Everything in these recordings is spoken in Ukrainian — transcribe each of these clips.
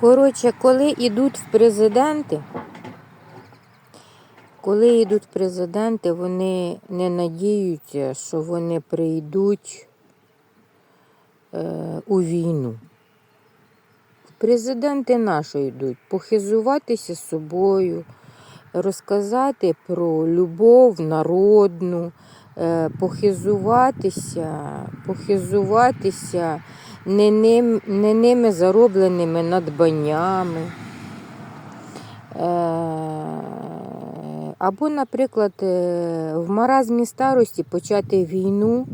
Коротше, коли йдуть в президенти, коли йдуть президенти, вони не надіються, що вони прийдуть е, у війну. Президенти наші йдуть похизуватися собою, розказати про любов народну, е, похизуватися, похизуватися не, ним, не ними заробленими надбаннями. Е, Або, наприклад, е, в маразмі старості почати війну,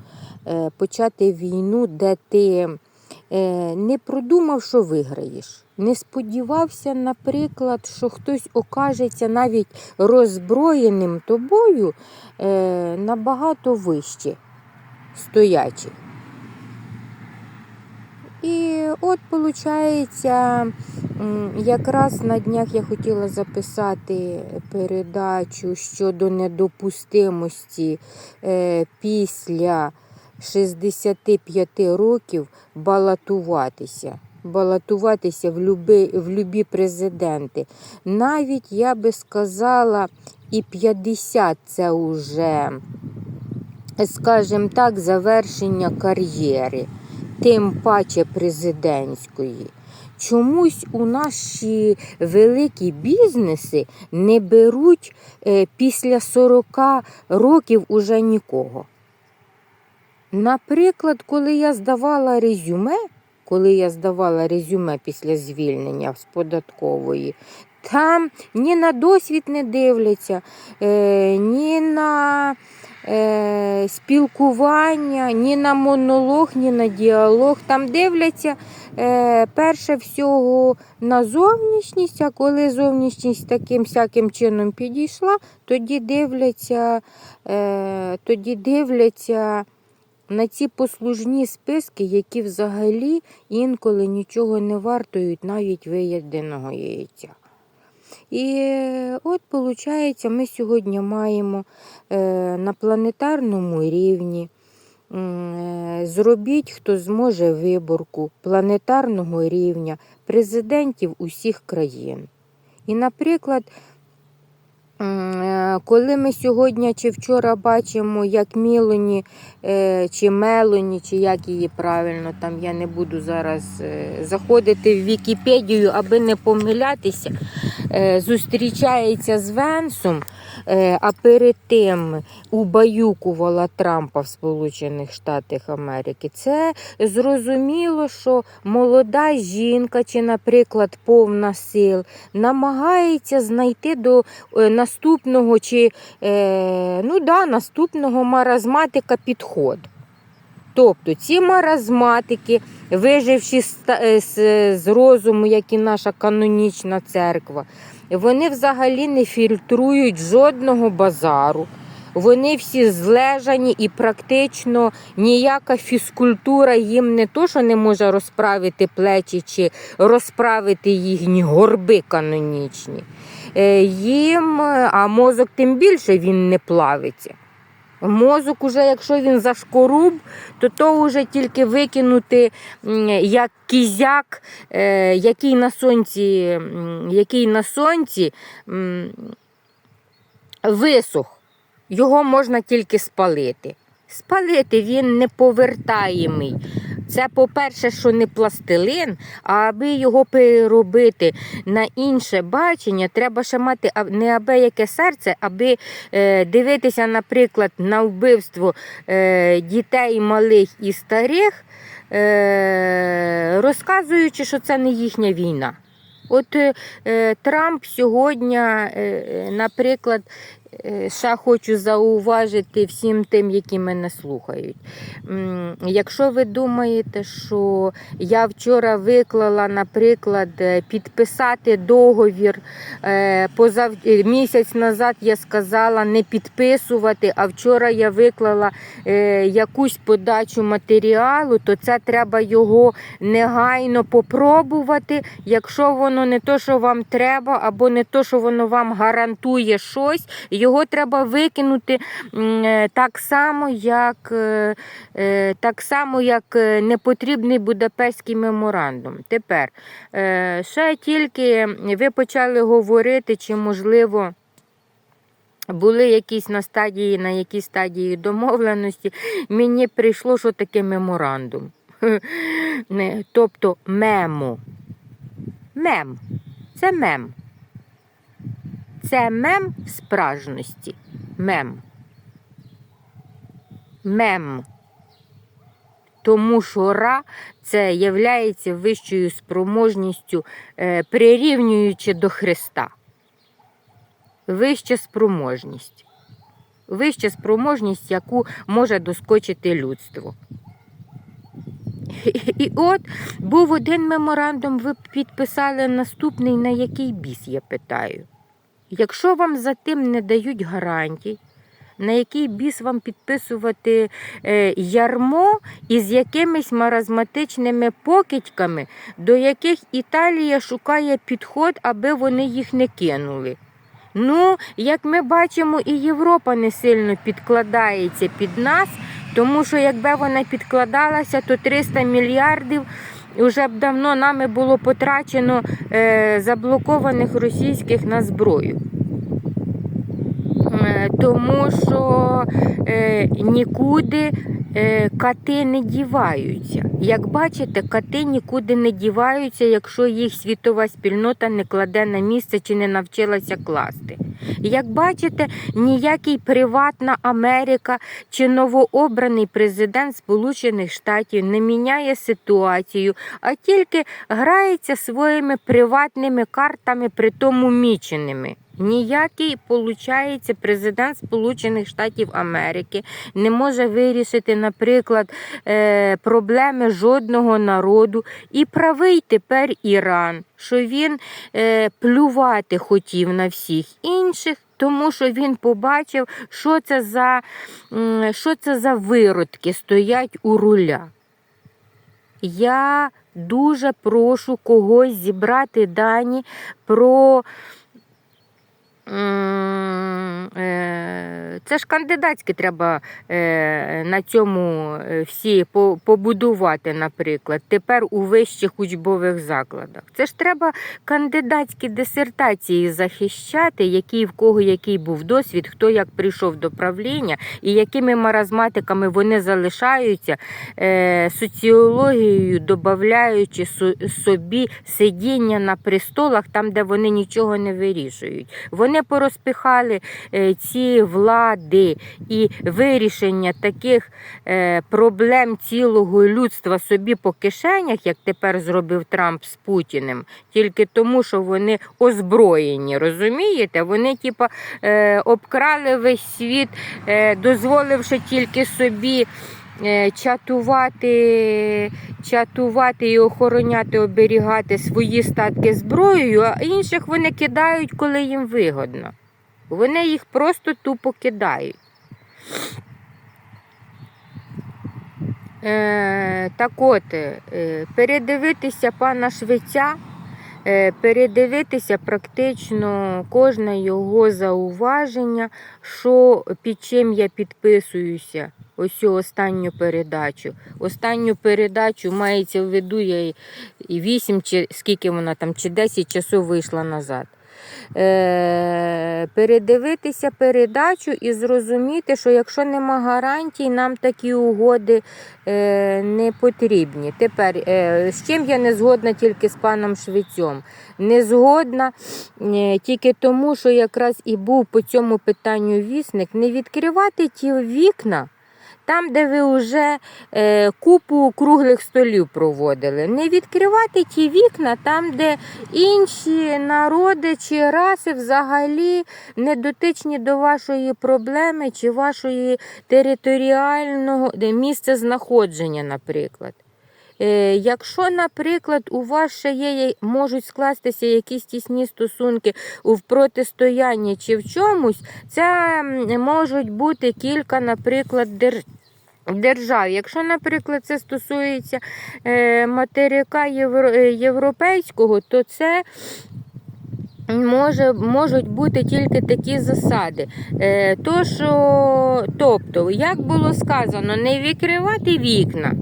е, почати війну, де ти не продумав, що виграєш. Не сподівався, наприклад, що хтось окажеться навіть роззброєним тобою набагато вище стоячих. І от, виходить, якраз на днях я хотіла записати передачу щодо недопустимості е, після 65 років балотуватися. Балотуватися в люби, в любі президенти. Навіть я би сказала, і 50 це вже, скажімо так, завершення кар'єри тим паче президентської. Чомусь у наші великі бізнеси не беруть е, після 40 років уже нікого. Наприклад, коли я здавала резюме, коли я здавала резюме після звільнення з податкової, там ні на досвід не дивляться, е, ні на е, спілкування, ні на монолог, ні на діалог. Там дивляться е, перше всього на зовнішність, а коли зовнішність таким всяким чином підійшла, тоді дивляться, е, тоді дивляться. На ці послужні списки, які взагалі інколи нічого не вартують, навіть виєденого яйця. І от, виходить, ми сьогодні маємо е, на планетарному рівні. е, Зробіть, хто зможе виборку планетарного рівня президентів усіх країн. І, наприклад, коли ми сьогодні чи вчора бачимо, як Мілоні е, чи Мелоні, чи як її правильно, там я не буду зараз е, заходити в Вікіпедію, аби не помилятися, е, зустрічається з Венсом, е, а перед тим убаюкувала Трампа в Сполучених Штатах Америки. Це зрозуміло, що молода жінка, чи, наприклад, повна сил, намагається знайти до е, наступного чи е, ну да, наступного маразматика підход. Тобто ці маразматики, виживши е, з, з розуму, як і наша канонічна церква, вони взагалі не фільтрують жодного базару. Вони всі злежані і практично ніяка фізкультура їм не то, що не може розправити плечі чи розправити їхні горби канонічні. Е, Їм, а мозок тим більше він не плавиться. Мозок, уже, якщо він зашкоруб, то то вже тільки викинути як кізяк, е, який на сонці, який на сонці висох. Його можна тільки спалити. Спалити він неповертаємий. Це, по-перше, що не пластилин, а аби його переробити на інше бачення, треба ще мати неабияке серце, аби е, дивитися, наприклад, на вбивство е, дітей малих і старих, е, розказуючи, що це не їхня війна. От Трамп сьогодні, наприклад, ще хочу зауважити всім тим, які мене слухають. Якщо ви думаєте, що я вчора виклала, наприклад, е, підписати договір, е, позав... е, місяць назад я сказала не підписувати, а вчора я виклала е, якусь подачу матеріалу, то це треба його негайно попробувати. Якщо воно не то, що вам треба, або не то, що воно вам гарантує щось, його треба викинути е, так само, як, е, е, так само, як непотрібний Будапештський меморандум. Тепер ще тільки ви почали говорити, чи можливо. Були якісь на стадії, на якій стадії домовленості, мені прийшло, що таке меморандум. Тобто мемо. Мем. Це мем. Це мем справжності. Мем. Мем. Тому що ра це являється вищою спроможністю, е, прирівнюючи до Христа. Вища спроможність. Вища спроможність, яку може доскочити людство. І от був один меморандум, ви підписали наступний, на який біс, я питаю. Якщо вам за тим не дають гарантій, на який біс вам підписувати е, ярмо із якимись маразматичними покидьками, до яких Італія шукає підход, аби вони їх не кинули. Ну, як ми бачимо, і Європа не сильно підкладається під нас, тому що якби вона підкладалася, то 300 мільярдів вже б давно нами було потрачено е, заблокованих російських на зброю. Е, Тому що е, нікуди кати не діваються. Як бачите, кати нікуди не діваються, якщо їх світова спільнота не кладе на місце чи не навчилася класти. Як бачите, ніякий приватна Америка чи новообраний президент Сполучених Штатів не міняє ситуацію, а тільки грається своїми приватними картами, при тому міченими. Ніякий, получається, президент Сполучених Штатів Америки не може вирішити, наприклад, е, проблеми жодного народу. І правий тепер Іран, що він е, плювати хотів на всіх інших. Тому що він побачив, що це за, що це за виродки стоять у руля. Я дуже прошу когось зібрати дані про. Е, Це ж кандидатські треба е, на цьому е, всі побудувати, наприклад, тепер у вищих учбових закладах. Це ж треба кандидатські дисертації захищати, який в кого який був досвід, хто як прийшов до правління і якими маразматиками вони залишаються, соціологією додаючи собі сидіння на престолах, там, де вони нічого не вирішують. Вони порозпихали е, ці влади і вирішення таких е, проблем цілого людства собі по кишенях, як тепер зробив Трамп з Путіним, тільки тому, що вони озброєні, розумієте? Вони, типа, е, обкрали весь світ, дозволивши тільки собі. Е, Чатувати, чатувати і охороняти, оберігати свої статки зброєю, а інших вони кидають, коли їм вигодно. Вони їх просто тупо кидають. Е, так от, е, передивитися пана Швеця, е, передивитися практично кожне його зауваження, що під чим я підписуюся. Ось останню передачу. Останню передачу мається в виду я і 8 чи скільки вона там, чи 10 часов вийшла назад. Е, передивитися передачу і зрозуміти, що якщо нема гарантій, нам такі угоди е, не потрібні. Тепер, е, з чим я не згодна тільки з паном Швецьом? Не згодна е, тільки тому, що якраз і був по цьому питанню вісник, не відкривати ті вікна. Там, де ви вже е, купу круглих столів проводили, не відкривати ті вікна там, де інші народи чи раси взагалі не дотичні до вашої проблеми чи вашої територіального місця знаходження, наприклад. Е, Якщо, наприклад, у вас ще є, можуть скластися якісь тісні стосунки в протистоянні чи в чомусь, це можуть бути кілька, наприклад, дер- держав. Якщо, наприклад, це стосується е, материка е, європейського, то це може, можуть бути тільки такі засади. То, що, тобто, як було сказано, не відкривати вікна.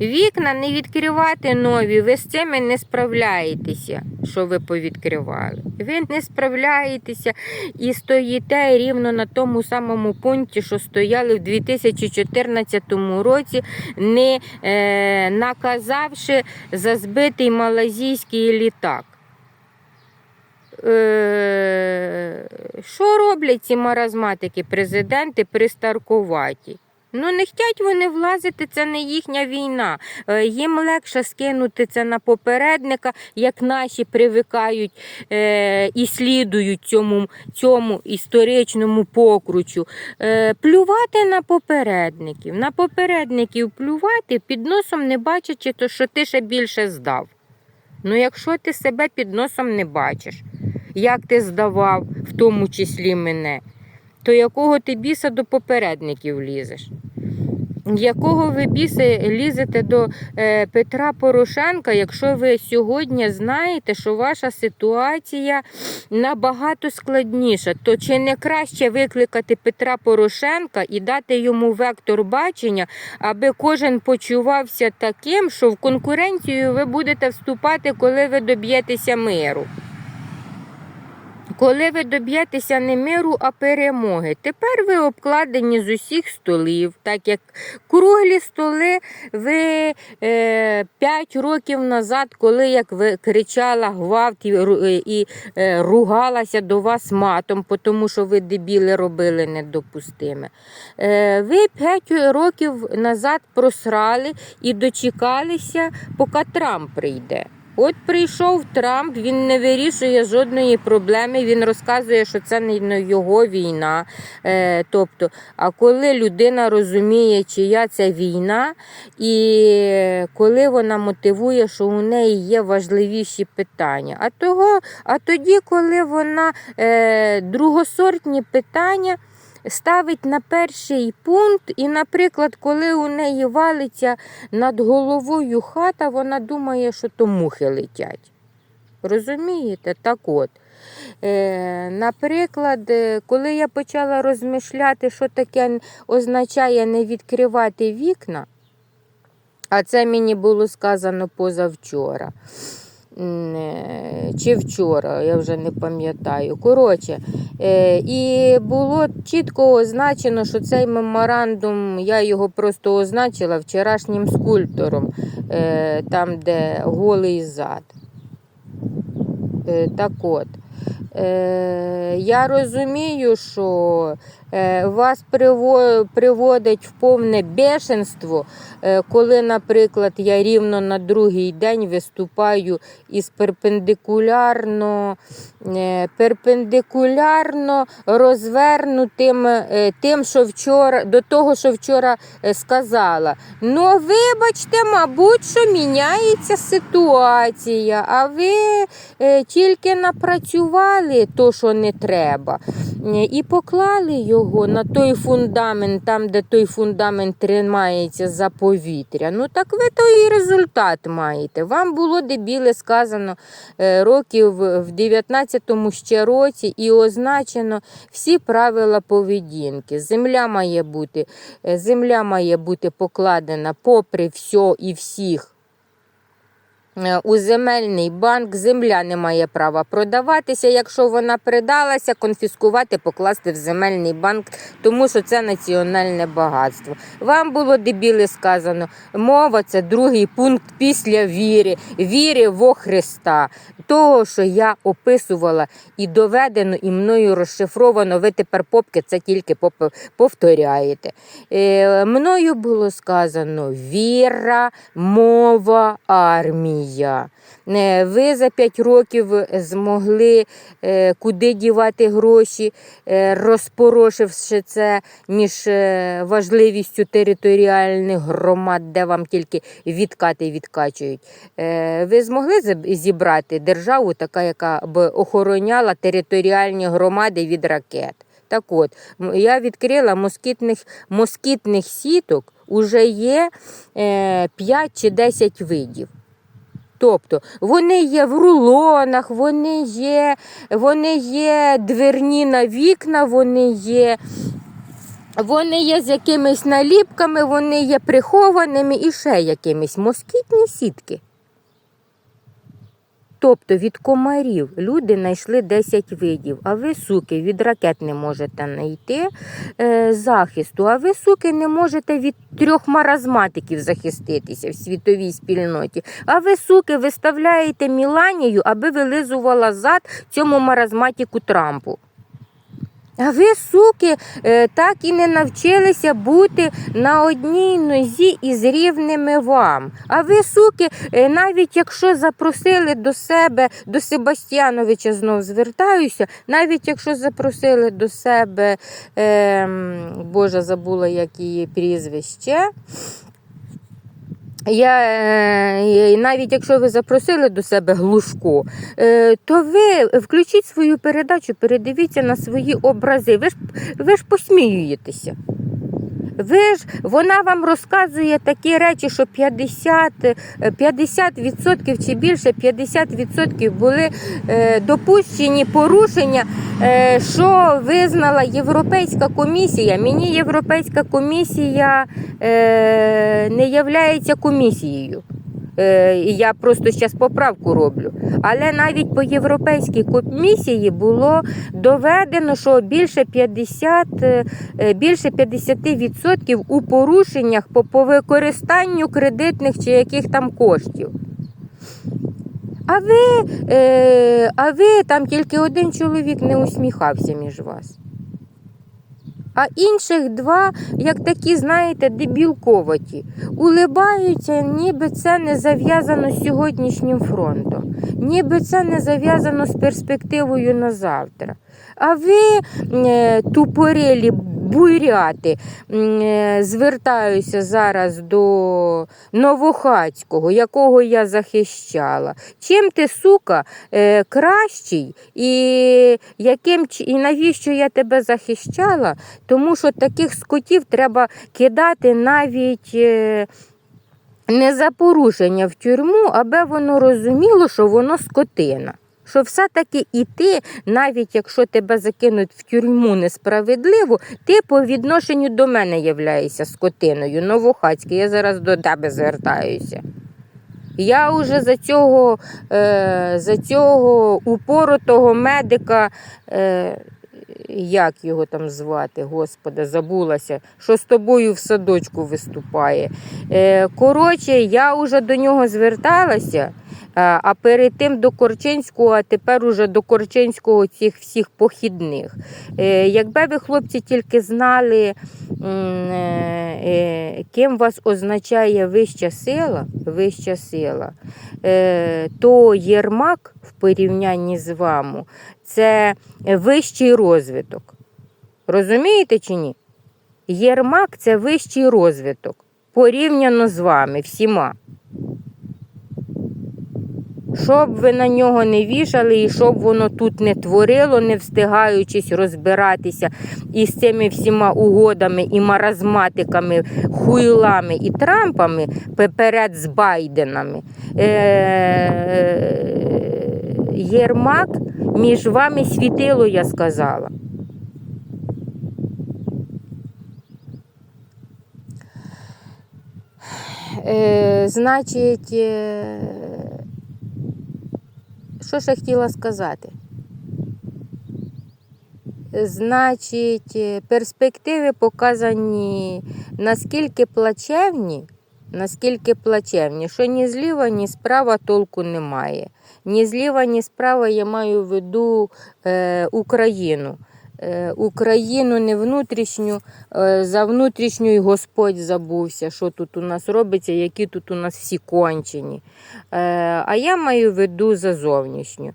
Вікна не відкривати нові, ви з цими не справляєтеся, що ви повідкривали. Ви не справляєтеся і стоїте рівно на тому самому пункті, що стояли в 2014 році, не е, наказавши за збитий малазійський літак. Е, що роблять ці маразматики, президенти пристаркуваті? Ну, не хочуть вони влазити, це не їхня війна. Е, Їм легше скинути це на попередника, як наші привикають е, і слідують цьому, цьому історичному покручу. Е, плювати на попередників. На попередників плювати під носом не бачачи, то що ти ще більше здав. Ну, якщо ти себе під носом не бачиш, як ти здавав, в тому числі мене, то якого ти біса до попередників лізеш? Якого ви біса лізете до е, Петра Порошенка, якщо ви сьогодні знаєте, що ваша ситуація набагато складніша, то чи не краще викликати Петра Порошенка і дати йому вектор бачення, аби кожен почувався таким, що в конкуренцію ви будете вступати, коли ви доб'єтеся миру? Коли ви доб'єтеся не миру, а перемоги. Тепер ви обкладені з усіх столів, так як круглі столи ви е, 5 років назад, коли як ви кричала гвалт і, е, і е, ругалася до вас матом, тому що ви дебіли робили недопустиме. Е, ви 5 років назад просрали і дочекалися, поки Трамп прийде. От прийшов Трамп, він не вирішує жодної проблеми. Він розказує, що це не його війна. Е, тобто, а коли людина розуміє, чия це війна, і коли вона мотивує, що у неї є важливіші питання. А того, а тоді, коли вона е, другосортні питання. Ставить на перший пункт, і, наприклад, коли у неї валиться над головою хата, вона думає, що то мухи летять. Розумієте? Так от. Е, наприклад, е, коли я почала розмишляти, що таке означає не відкривати вікна, а це мені було сказано позавчора. Е, Чи вчора, я вже не пам'ятаю. Коротше, е, і було чітко означено, що цей меморандум, я його просто означила вчорашнім скульптором, е, там, де голий зад. Так от, я розумію, що вас приводить в повне бешенство, е, коли, наприклад, я рівно на другий день виступаю із перпендикулярно, е, перпендикулярно розвернутим е, тим, що вчора, до того, що вчора е, сказала. Ну, вибачте, мабуть, що міняється ситуація, а ви е, тільки напрацювали то, що не треба, е, і поклали його на той фундамент, там, де той фундамент тримається за повітря. Ну так ви той і результат маєте. Вам було дебіле сказано е, років в 19-му ще році і означено всі правила поведінки. Земля має бути, е, земля має бути покладена попри все і всіх. Е, У земельний банк земля не має права продаватися. Якщо вона придалася, конфіскувати, покласти в земельний банк, тому що це національне багатство. Вам було дебіли сказано, мова це другий пункт після віри, віри во Христа. Того, що я описувала і доведено, і мною розшифровано, ви тепер попки це тільки повторяєте. Е, мною було сказано віра, мова, армія. Е, Ви за 5 років змогли е, куди дівати гроші, е, розпорошивши це між важливістю територіальних громад, де вам тільки відкати відкачують. Ви змогли зібрати державу, така, яка б охороняла територіальні громади від ракет. Так от, я відкрила москітних, москітних сіток, уже є е, 5 чи 10 видів. Тобто вони є в рулонах, вони є, вони є дверні на вікна, вони є. Вони є з якимись наліпками, вони є прихованими і ще якимись москітні сітки. Тобто від комарів люди знайшли 10 видів, а ви, суки, від ракет не можете знайти е, захисту, а ви, суки, не можете від трьох маразматиків захиститися в світовій спільноті. А ви, суки, виставляєте Міланію, аби вилизувала зад цьому маразматику Трампу. А ви, суки, е, так і не навчилися бути на одній нозі із рівними вам. А ви, суки, е, навіть якщо запросили до себе, до Себастьяновича знов звертаюся, навіть якщо запросили до себе, е, Боже, забула, як її прізвище. Я, е, навіть якщо ви запросили до себе глушко, е, то ви включіть свою передачу, передивіться на свої образи. Ви ж, ви ж посміюєтеся. Ви ж, вона вам розказує такі речі, що 50, е, 50% чи більше 50% були е, допущені порушення, е, що визнала Європейська комісія. Мені Європейська комісія е, не являється комісією. Е, і я просто зараз поправку роблю. Але навіть по європейській комісії було доведено, що більше 50, е, е, більше 50% у порушеннях по, використанню кредитних чи яких там коштів. А ви, а ви там тільки один чоловік не усміхався між вас. А інших два, як такі, знаєте, дебілковаті, улибаються, ніби це не зав'язано з сьогоднішнім фронтом, ніби це не зав'язано з перспективою на завтра. А ви, е, тупорилі буряти, е, звертаюся зараз до Новохацького, якого я захищала. Чим ти, сука, е, кращий, і, яким, і навіщо я тебе захищала? Тому що таких скотів треба кидати навіть. е, Не за порушення в тюрму, аби воно розуміло, що воно скотина. Що все-таки і ти, навіть якщо тебе закинуть в тюрму несправедливо, ти по відношенню до мене являєшся скотиною. Новохацький, я зараз до тебе звертаюся. Я вже за цього, е, за цього упоротого медика, е, як його там звати, Господи, забулася, що з тобою в садочку виступає. Е, коротше, я вже до нього зверталася, а перед тим до Корчинського, а тепер уже до Корчинського цих всіх похідних. Е, якби ви, хлопці, тільки знали, е, е, ким вас означає вища сила, вища сила, е, то Єрмак в порівнянні з вами це вищий розвиток. Розумієте чи ні? Єрмак це вищий розвиток порівняно з вами всіма. Щоб ви на нього не вішали і щоб воно тут не творило, не встигаючись розбиратися із цими всіма угодами і маразматиками, хуйлами і Трампами поперед з Байденами. Е- Єрмак між вами світило, я сказала. Е, значить, е, що ж я хотіла сказати? Значить, е, перспективи показані наскільки плачевні, наскільки плачевні, що ні зліва, ні справа толку немає. Ні зліва, ні справа я маю в виду е, Україну. Е, Україну не внутрішню, е, за внутрішню й Господь забувся, що тут у нас робиться, які тут у нас всі кончені. Е, а я маю виду за зовнішню.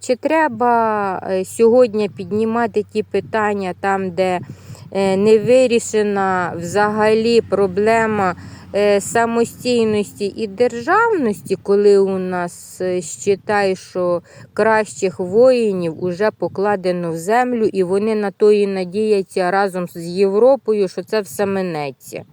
Чи треба сьогодні піднімати ті питання там, де не вирішена взагалі проблема самостійності і державності, коли у нас е, считай, що кращих воїнів уже покладено в землю, і вони на то і надіються разом з Європою, що це все минеться.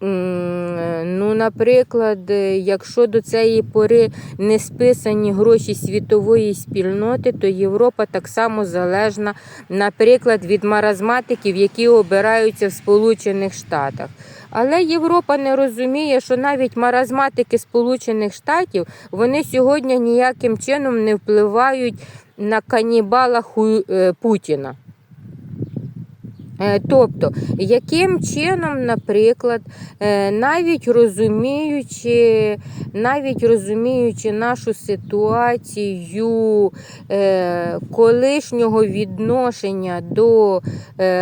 Ну, наприклад, е, якщо до цієї пори не списані гроші світової спільноти, то Європа так само залежна, наприклад, від маразматиків, які обираються в Сполучених Штатах. Але Європа не розуміє, що навіть маразматики Сполучених Штатів вони сьогодні ніяким чином не впливають на канібала е, Путіна. Е, Тобто, яким чином, наприклад, е, навіть розуміючи, навіть розуміючи нашу ситуацію колишнього відношення до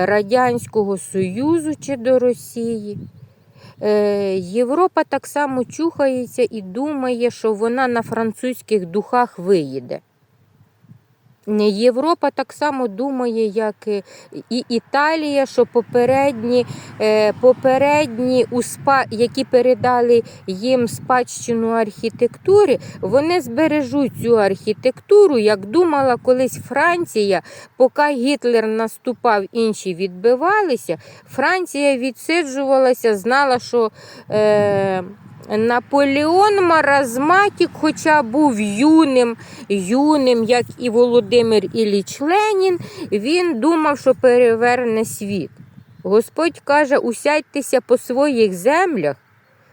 Радянського Союзу чи до Росії, Європа так само чухається і думає, що вона на французьких духах виїде. Європа так само думає, як і Італія, що попередні, е, попередні успа, які передали їм спадщину архітектури, вони збережуть цю архітектуру, як думала колись Франція, поки Гітлер наступав, інші відбивалися. Франція відсиджувалася, знала, що. Е, Наполеон Маразматік, хоча був юним, юним, як і Володимир Ілліч Ленін, він думав, що переверне світ. Господь каже: усядьтеся по своїх землях,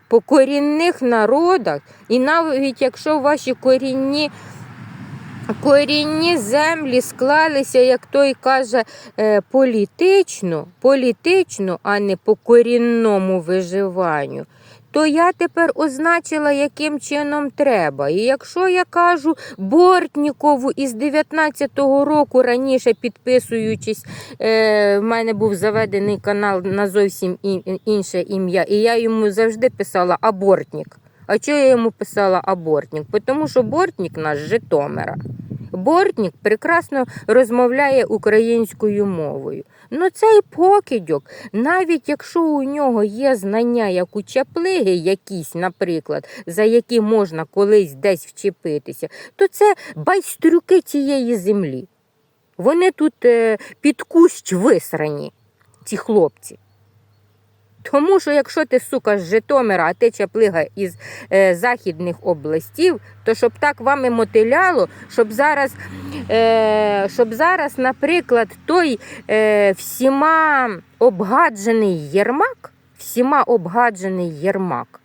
по корінних народах, і навіть якщо ваші корінні. Корінні землі склалися, як той каже, е, політично, політично, а не по корінному виживанню то я тепер означила, яким чином треба. І якщо я кажу Бортнікову із 19-го року раніше підписуючись, е, в мене був заведений канал на зовсім інше ім'я, і я йому завжди писала абортник. А чого я йому писала абортник? Тому що Бортник наш Житомира. Бортник прекрасно розмовляє українською мовою. Ну цей покидьок, навіть якщо у нього є знання, як у чаплиги якісь, наприклад, за які можна колись десь вчепитися, то це байстрюки цієї землі. Вони тут е, під кущ висрані, ці хлопці. Тому що якщо ти, сука, з Житомира, а ти чаплига із е, західних областів, то щоб так вами мотиляло, щоб зараз, е, щоб зараз, наприклад, той е, всіма обгаджений Єрмак, всіма обгаджений Єрмак,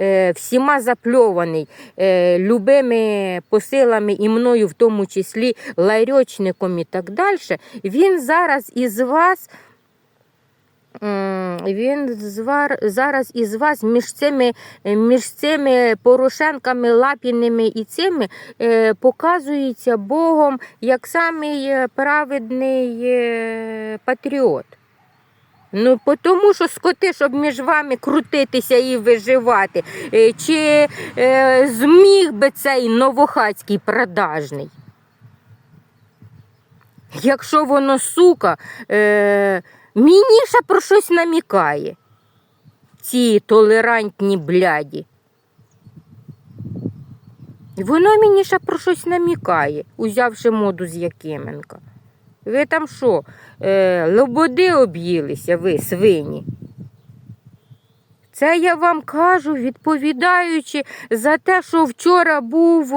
е, всіма запльований е, любими посилами і мною, в тому числі ларьочником і так далі, він зараз із вас. Він звар, зараз із вас між цими, е, між цими Порошенками, Лапіними і цими е, показується Богом як самий е, праведний патріот. Ну, тому що скоти, щоб між вами крутитися і виживати. Чи е, зміг би цей новохацький продажний? Якщо воно, сука, е, мені ще про щось намікає. Ці толерантні бляді. Воно мені ще про щось намікає, узявши моду з Якименка. Ви там що, е, лободи об'їлися, ви, свині? Це я вам кажу, відповідаючи за те, що вчора був,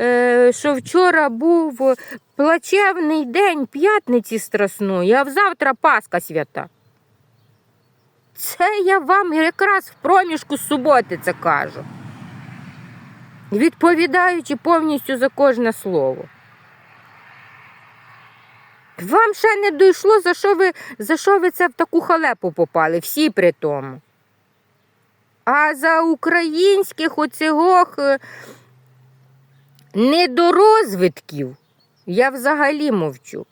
е, що вчора був плачевний день п'ятниці страсної, а завтра Пасха свята. Це я вам якраз в проміжку суботи це кажу. Відповідаючи повністю за кожне слово. Вам ще не дійшло, за що ви, за що ви це в таку халепу попали, всі при тому. А за українських оцього е, недорозвитків я взагалі мовчу.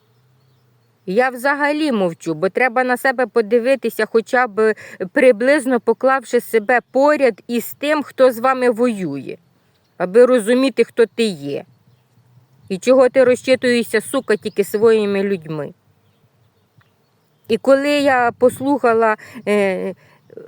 Я взагалі мовчу, бо треба на себе подивитися, хоча б приблизно поклавши себе поряд із тим, хто з вами воює, аби розуміти, хто ти є. І чого ти розчитуєшся, сука, тільки своїми людьми. І коли я послухала е,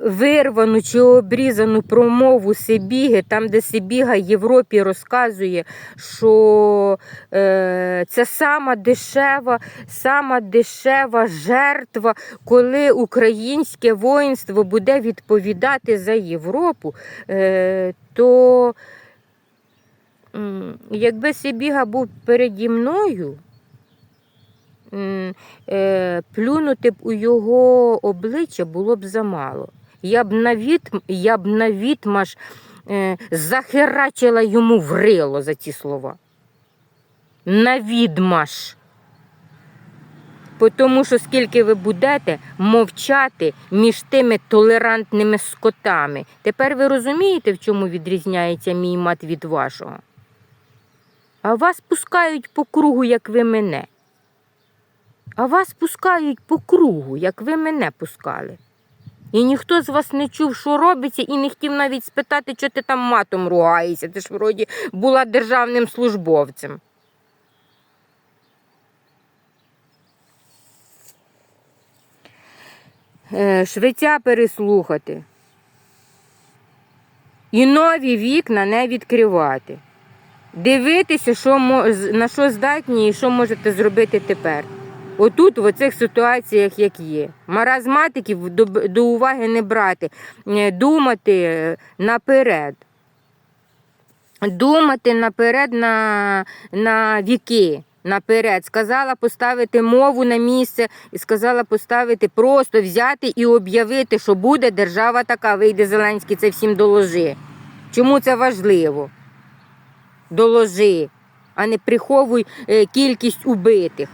вирвану чи обрізану промову Сибіги, там, де Сибіга Європі розказує, що е, це сама дешева, сама дешева жертва, коли українське воїнство буде відповідати за Європу, е, то якби Сибіга був переді мною, е, плюнути б у його обличчя було б замало. Я б навіть, я б навітмаш е, захерачила йому в рило за ці слова. Навідмаш. По Тому що скільки ви будете мовчати між тими толерантними скотами. Тепер ви розумієте, в чому відрізняється мій мат від вашого? А вас пускають по кругу, як ви мене. А вас пускають по кругу, як ви мене пускали. І ніхто з вас не чув, що робиться, і не хотів навіть спитати, що ти там матом ругаєшся. Ти ж вроді була державним службовцем. Е, Швеця переслухати. І нові вікна не відкривати. Дивитися, що, на що здатні і що можете зробити тепер. Отут, в оцих ситуаціях, як є. Маразматиків до, до уваги не брати, е, думати наперед. Думати наперед на, на віки. Наперед. Сказала поставити мову на місце і сказала поставити просто взяти і об'явити, що буде держава така. Вийде Зеленський, це всім доложи. Чому це важливо? Доложи, а не приховуй е, кількість убитих.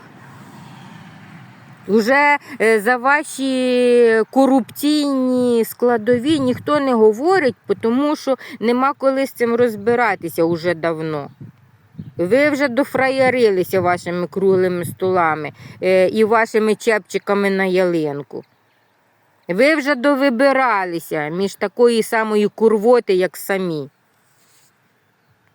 Уже е, за ваші корупційні складові ніхто не говорить, тому що нема коли з цим розбиратися уже давно. Ви вже дофраярилися вашими круглими столами е, і вашими чепчиками на ялинку. Ви вже довибиралися між такої самої курвоти, як самі.